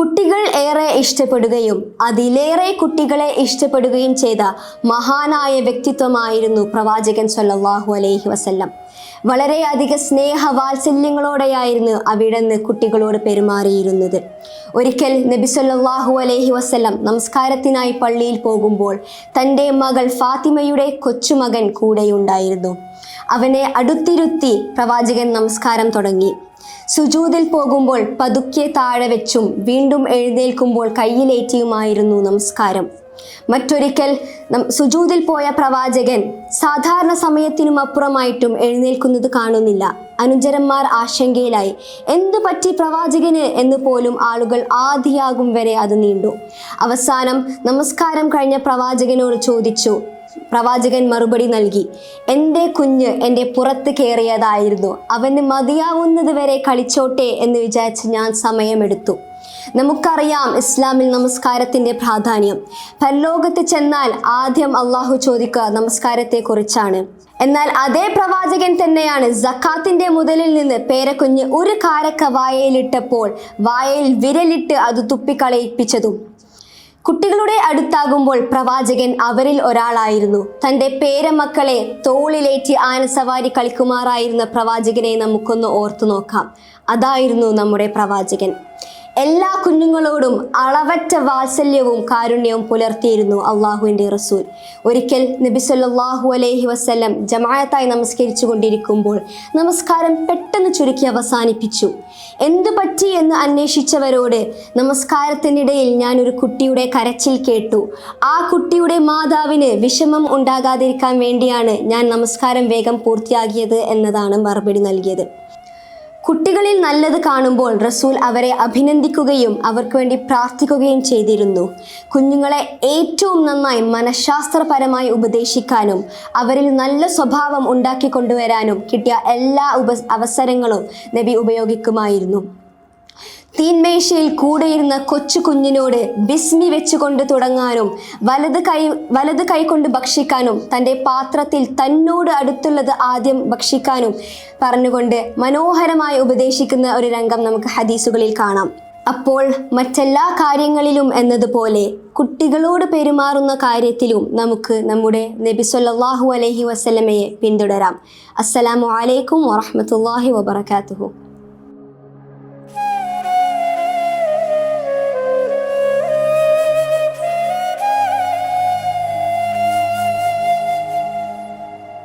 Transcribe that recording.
കുട്ടികൾ ഏറെ ഇഷ്ടപ്പെടുകയും അതിലേറെ കുട്ടികളെ ഇഷ്ടപ്പെടുകയും ചെയ്ത മഹാനായ വ്യക്തിത്വമായിരുന്നു പ്രവാചകൻ സല്ലല്ലാഹു അലൈഹി വസല്ലം. വളരെയധികം സ്നേഹവാത്സല്യങ്ങളോടെയായിരുന്നു അവിടുന്ന് കുട്ടികളോട് പെരുമാറിയിരുന്നത്. ഒരിക്കൽ നബി സല്ലല്ലാഹു അലൈഹി വസല്ലം നമസ്കാരത്തിനായി പള്ളിയിൽ പോകുമ്പോൾ തന്റെ മകൾ ഫാത്തിമയുടെ കൊച്ചുമകൻ കൂടെയുണ്ടായിരുന്നു. അവനെ അടുത്തിരുത്തി പ്രവാചകൻ നമസ്കാരം തുടങ്ങി. സുജൂതിൽ പോകുമ്പോൾ പതുക്കെ താഴെ വെച്ചും വീണ്ടും എഴുന്നേൽക്കുമ്പോൾ കയ്യിലേറ്റിയുമായിരുന്നു നമസ്കാരം. മറ്റൊരിക്കൽ സുജൂതിൽ പോയ പ്രവാചകൻ സാധാരണ സമയത്തിനും അപ്പുറമായിട്ടും എഴുന്നേൽക്കുന്നത് കാണുന്നില്ല. അനുചരന്മാർ ആശങ്കയിലായി. എന്തു പറ്റി പ്രവാചകന്? എന്ന് പോലും ആളുകൾ ആദിയാകും വരെ അത് നീണ്ടു. അവസാനം നമസ്കാരം കഴിഞ്ഞ പ്രവാചകനോട് ചോദിച്ചു പ്രവാചകൻ മറുപടി നൽകി. എന്റെ കുഞ്ഞ് എന്റെ പുറത്ത് കയറിയതായിരുന്നു. അവന് മതിയാവുന്നത് വരെ കളിച്ചോട്ടെ എന്ന് വിചാരിച്ച് ഞാൻ സമയമെടുത്തു. നമുക്കറിയാം ഇസ്ലാമിൽ നമസ്കാരത്തിന്റെ പ്രാധാന്യം. പരലോകത്ത് ചെന്നാൽ ആദ്യം അള്ളാഹു ചോദിക്കുക നമസ്കാരത്തെക്കുറിച്ചാണ്. എന്നാൽ അതേ പ്രവാചകൻ തന്നെയാണ് ജക്കാത്തിന്റെ മുതലിൽ നിന്ന് പേരക്കുഞ്ഞ് ഒരു കാരക്ക വായയിലിട്ടപ്പോൾ വായയിൽ വിരലിട്ട് അത് തുപ്പിക്കളയിപ്പിച്ചതും. കുട്ടികളുടെ അടുത്താകുമ്പോൾ പ്രവാചകൻ അവരിൽ ഒരാളായിരുന്നു. തന്റെ പേരമക്കളെ തോളിലേറ്റി ആനസവാരി കളിക്കുമാറായിരുന്ന പ്രവാചകനെ നമുക്കൊന്ന് ഓർത്തു നോക്കാം അതായിരുന്നു നമ്മുടെ പ്രവാചകൻ. എല്ലാ കുഞ്ഞുങ്ങളോടും അളവറ്റ വാത്സല്യവും കാരുണ്യവും പുലർത്തിയിരുന്നു അള്ളാഹുവിന്റെ റസൂൽ. ഒരിക്കൽ നബി സല്ലല്ലാഹു അലൈഹി വസ്ല്ലം ജമായത്തായി നമസ്കരിച്ചു കൊണ്ടിരിക്കുമ്പോൾ നമസ്കാരം പെട്ടെന്ന് ചുരുക്കി അവസാനിപ്പിച്ചു. എന്തു പറ്റി എന്ന് അന്വേഷിച്ചവരോട് നമസ്കാരത്തിനിടയിൽ ഞാൻ ഒരു കുട്ടിയുടെ കരച്ചിൽ കേട്ടു. ആ കുട്ടിയുടെ മാതാവിന് വിഷമം ഉണ്ടാകാതിരിക്കാൻ വേണ്ടിയാണ് ഞാൻ നമസ്കാരം വേഗം പൂർത്തിയാക്കിയത് എന്നതാണ് മറുപടി നൽകിയത്. കുട്ടികളിൽ നല്ലത് കാണുമ്പോൾ റസൂൽ അവരെ അഭിനന്ദിക്കുകയും അവർക്ക് വേണ്ടി പ്രാർത്ഥിക്കുകയും ചെയ്തിരുന്നു. കുഞ്ഞുങ്ങളെ ഏറ്റവും നന്നായി മനഃശാസ്ത്രപരമായി ഉപദേശിക്കാനും അവരിൽ നല്ല സ്വഭാവം ഉണ്ടാക്കി കൊണ്ടുവരാനും കിട്ടിയ എല്ലാ ഉപ അവസരങ്ങളും നബി ഉപയോഗിക്കുമായിരുന്നു. തീൻമേശയിൽ കൂടെയിരുന്ന കൊച്ചു കുഞ്ഞിനോട് ബിസ്മി വെച്ചുകൊണ്ട് തുടങ്ങാനും വലത് കൈ വലത് കൈകൊണ്ട് ഭക്ഷിക്കാനും തന്റെ പാത്രത്തിൽ തന്നോട് അടുത്തുള്ളത് ആദ്യം ഭക്ഷിക്കാനും പറഞ്ഞുകൊണ്ട് മനോഹരമായി ഉപദേശിക്കുന്ന ഒരു രംഗം നമുക്ക് ഹദീസുകളിൽ കാണാം. അപ്പോൾ മറ്റെല്ലാ കാര്യങ്ങളിലും എന്നതുപോലെ കുട്ടികളോട് പെരുമാറുന്ന കാര്യത്തിലും നമുക്ക് നമ്മുടെ നബി സല്ലാഹു അലഹി വസ്ലമയെ പിന്തുടരാം. അസ്സലാമു അലൈക്കും വറഹ്മത്തുള്ളാഹി വബറകാതുഹു.